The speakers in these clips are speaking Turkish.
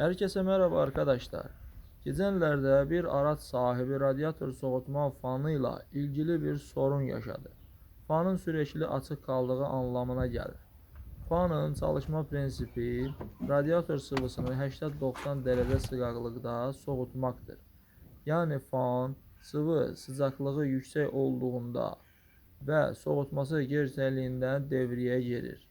Herkese merhaba arkadaşlar. Geçenlerde bir araç sahibi radyatör soğutma fanıyla ilgili bir sorun yaşadı. Fanın sürekli açık kaldığı anlamına gelir. Fanın çalışma prensipi radyatör sıvısını 80-90 derece sıcaklıkta soğutmaktır. Yani fan sıvı sıcaklığı yüksek olduğunda ve soğutması gerçekliğinden devreye girir.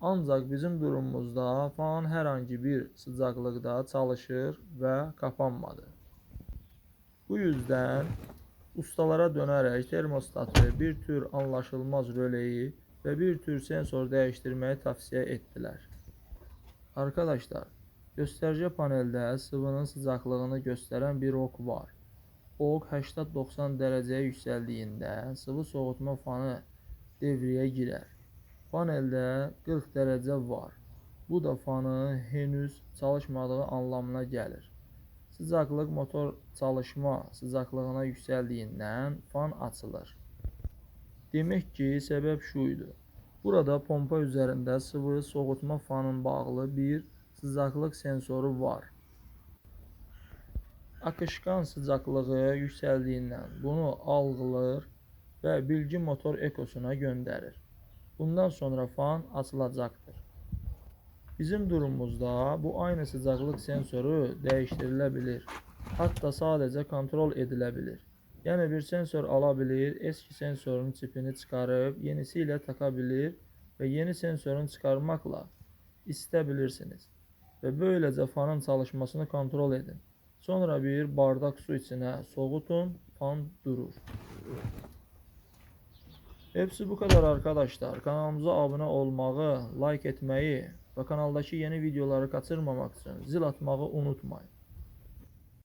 Ancak bizim durumumuzda fan herhangi bir sıcaklıkta çalışır ve kapanmadı. Bu yüzden ustalara dönerek termostatı bir tür anlaşılmaz röleyi ve bir tür sensör değiştirmeyi tavsiye ettiler. Arkadaşlar, gösterge panelde sıvının sıcaklığını gösteren bir ok var. Ok 80-90 dereceye yükseldiğinde sıvı soğutma fanı devreye girer. Paneldə 40 dərəcə var. Bu da fanın henüz çalışmadığı anlamına gəlir. Sıcaqlıq motor çalışma sıcaqlığına yüksəldiyindən fan açılır. Demək ki, səbəb şu idi. Burada pompa üzərində sıvı soğutma fanın bağlı bir sıcaqlıq sensoru var. Akışqan sıcaqlığı yüksəldiyindən bunu algılır və bilgi motor ekosuna göndərir. Bundan sonra fan açılacaktır. Bizim durumumuzda bu aynı sıcaklık sensörü değiştirilebilir. Hatta sadece kontrol edilebilir. Yani bir sensör alabilir, eski sensörün çipini çıkarıp yenisiyle takabilir ve yeni sensörün çıkarmakla istebilirsiniz. Ve böylece fanın çalışmasını kontrol edin. Sonra bir bardak su içine soğutun, fan durur. Hepsi bu kadar arkadaşlar. Kanalımıza abone olmağı, like etmeyi ve kanaldaki yeni videoları kaçırmamak için zil atmağı unutmayın.